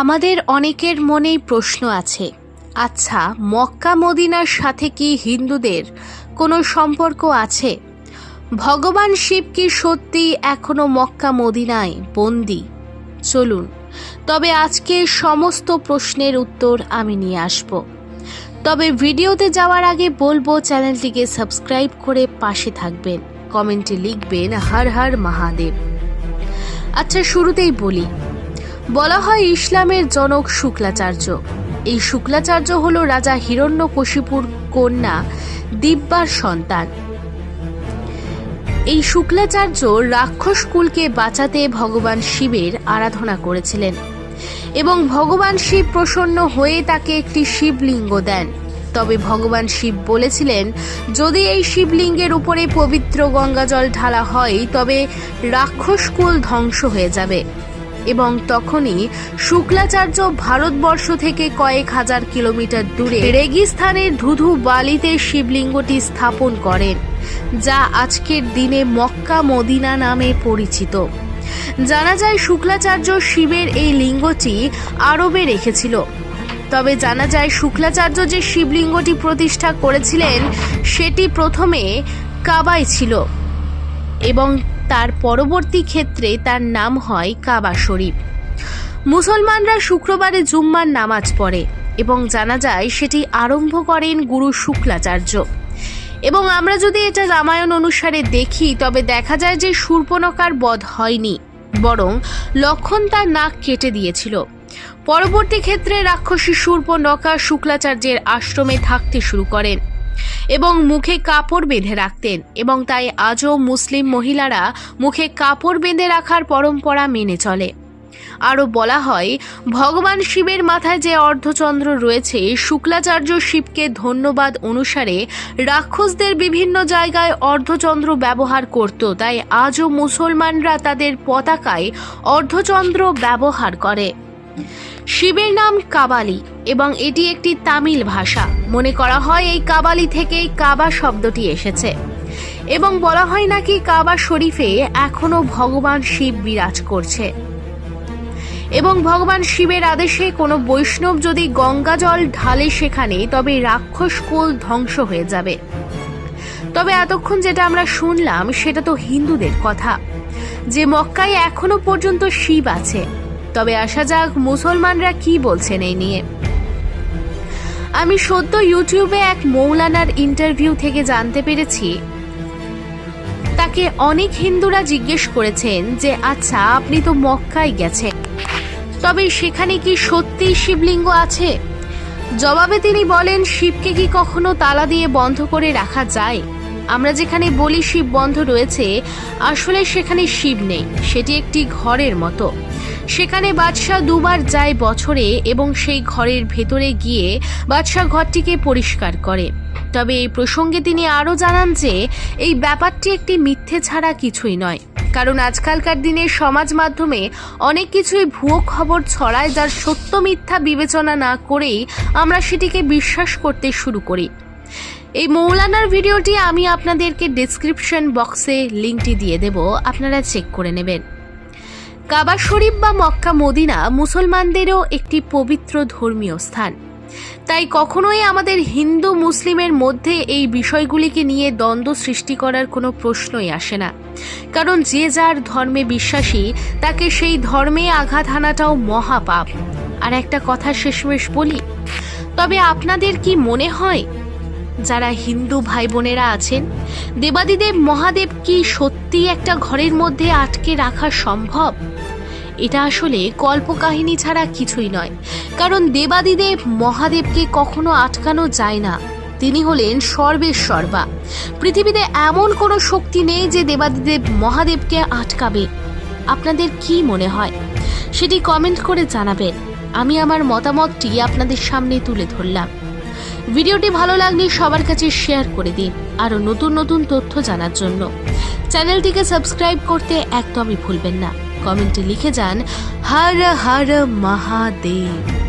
আমাদের অনেকের মনেই প্রশ্ন আছে আচ্ছা মক্কা মদিনার সাথে কি হিন্দুদের কোনো সম্পর্ক আছে? ভগবান শিব কি সত্যি এখনও মক্কা মদিনায় বন্দি? চলুন, তবে আজকে সমস্ত প্রশ্নের উত্তর আমি নিয়ে আসব। তবে ভিডিওতে যাওয়ার আগে বলব, চ্যানেলটিকে সাবস্ক্রাইব করে পাশে থাকবেন। কমেন্টে লিখবেন, হর হর মহাদেব। আচ্ছা শুরুতেই বলি বলা হয় ইসলামের জনক শুক্লাচার্য। এই শুক্লাচার্য হল রাজা হিরণ্যকশিপুর কন্যা দিব্যার সন্তান। এই শুক্লাচার্য রাক্ষস কুলকে বাঁচাতে ভগবান শিবের আরাধনা করেছিলেন এবং ভগবান শিব প্রসন্ন হয়ে তাকে একটি শিবলিঙ্গ দেন। তবে ভগবান শিব বলেছিলেন, যদি এই শিবলিঙ্গের উপরে পবিত্র গঙ্গাজল ঢালা হয়, তবে রাক্ষসকুল ধ্বংস হয়ে যাবে। এবং তখনই শুক্লাচার্য ভারতবর্ষ থেকে কয়েক হাজার কিলোমিটার দূরে রেগিস্থানের ধুধু বালিতে শিবলিঙ্গটি স্থাপন করেন, যা আজকের দিনে মক্কা মদিনা নামে পরিচিত। জানা যায় শুক্লাচার্য শিবের এই লিঙ্গটি আরবে রেখেছিল। তবে জানা যায় শুক্লাচার্য যে শিবলিঙ্গটি প্রতিষ্ঠা করেছিলেন, সেটি প্রথমে কাবায় ছিল এবং তার পরবর্তী ক্ষেত্রে তার নাম হয় কাবা শরীফ। মুসলমানরা শুক্রবারে জুম্মার নামাজ পড়ে এবং জানা যায় সেটি আরম্ভ করেন গুরু শুক্লাচার্য। এবং আমরা যদি এটা রামায়ণ অনুসারে দেখি, তবে দেখা যায় যে শূর্পণকার বধ হয়নি, বরং লক্ষণ তার নাক কেটে দিয়েছিল। পরবর্তী ক্ষেত্রে রাক্ষসী শূর্পণখা শুক্লাচার্যের আশ্রমে থাকতে শুরু করেন। এবং মুখে কাপড় বেঁধে রাখতেন এবং তাই আজও মুসলিম মহিলারা মুখে কাপড় বেঁধে রাখার পরম্পরা মেনে চলে। আরও বলা হয়, ভগবান শিবের মাথায় যে অর্ধচন্দ্র রয়েছে, শুক্লাচার্য শিবকে ধন্যবাদ অনুসারে রাক্ষসদের বিভিন্ন জায়গায় অর্ধচন্দ্র ব্যবহার করত, তাই আজও মুসলমানরা তাদের পতাকায় অর্ধচন্দ্র ব্যবহার করে। শিবের নাম কাবালি এবং এটি একটি তামিল ভাষা। মনে করা হয় এই কাবালি থেকেই কাবা শব্দটি এসেছে। এবং বলা হয় নাকি কাবা শরীফে এখনও ভগবান শিব বিরাজ করছে। এবং ভগবান শিবের আদেশে কোনো বৈষ্ণব যদি গঙ্গা জল ঢালে সেখানে, তবে রাক্ষস কুল ধ্বংস হয়ে যাবে। তবে এতক্ষণ যেটা আমরা শুনলাম, সেটা তো হিন্দুদের কথা। যে মক্কায় এখনও পর্যন্ত শিব আছে তবে আসা যাক মুসলমানরা কি বলছেন এই নিয়ে। আমি সদ্য ইউটিউবে এক মৌলানার ইন্টারভিউ থেকে জানতে পেরেছি। তাকে অনেক হিন্দুরা জিজ্ঞেস করেছেন যে আচ্ছা আপনি তো মক্কায় গেছেন। তবে সেখানে কি সত্যি শিবলিঙ্গ আছে? জবাবে তিনি বলেন, শিবকে কি কখনো তালা দিয়ে বন্ধ করে রাখা যায়? আমরা যেখানে বলি শিব বন্ধ রয়েছে, আসলে সেখানে শিব নেই। সেটি একটি ঘরের মতো। সেখানে বাদশাহ দুবার যায় বছরে এবং সেই ঘরের ভেতরে গিয়ে বাদশাহ ঘরটিকে পরিষ্কার করে। তবে এই প্রসঙ্গে তিনি আরও জানান যে, এই ব্যাপারটি একটি মিথ্যে ছাড়া কিছুই নয়। কারণ আজকালকার দিনে সমাজ মাধ্যমে অনেক কিছুই ভুয়ো খবর ছড়ায় যার সত্য মিথ্যা বিবেচনা না করেই আমরা সেটিকে বিশ্বাস করতে শুরু করি। এই মৌলানার ভিডিওটি আমি আপনাদেরকে ডিসক্রিপশন বক্সে লিঙ্কটি দিয়ে দেব। আপনারা চেক করে নেবেন। কাবা শরীফ বা মক্কা মদিনা মুসলমানদেরও একটি পবিত্র ধর্মীয় স্থান। তাই কখনোই আমাদের হিন্দু মুসলিমের মধ্যে এই বিষয়গুলিকে নিয়ে দ্বন্দ্ব সৃষ্টি করার কোনো প্রশ্নই আসে না। কারণ যে যার ধর্মে বিশ্বাসী, তাকে সেই ধর্মে আঘাত হানাটাও মহাপাপ। আর একটা কথা শেষমেশ বলি, তবে আপনাদের কি মনে হয় যারা হিন্দু ভাই বোনেরা আছেন, দেবাদিদেব মহাদেব কি সত্যি একটা ঘরের মধ্যে আটকে রাখা সম্ভব? এটা আসলে কল্পকাহিনী ছাড়া কিছুই নয়, কারণ দেবাদিদেব মহাদেবকে কখনো আটকানো যায় না। তিনি হলেন সর্বের সর্বা পৃথিবীতে এমন কোনো শক্তি নেই যে দেবাদিদেব মহাদেবকে আটকাবে। আপনাদের কি মনে হয়? সেটি কমেন্ট করে জানাবেন। আমি আমার মতামতটি আপনাদের সামনে তুলে ধরলাম। ভিডিওটি ভালো লাগলে সবার কাছে শেয়ার করে দিন। আরও নতুন নতুন তথ্য জানার জন্য। চ্যানেলটিকে সাবস্ক্রাইব করতে একদমই ভুলবেন না। কমেন্টে লিখে যান, হর হর মহাদেব।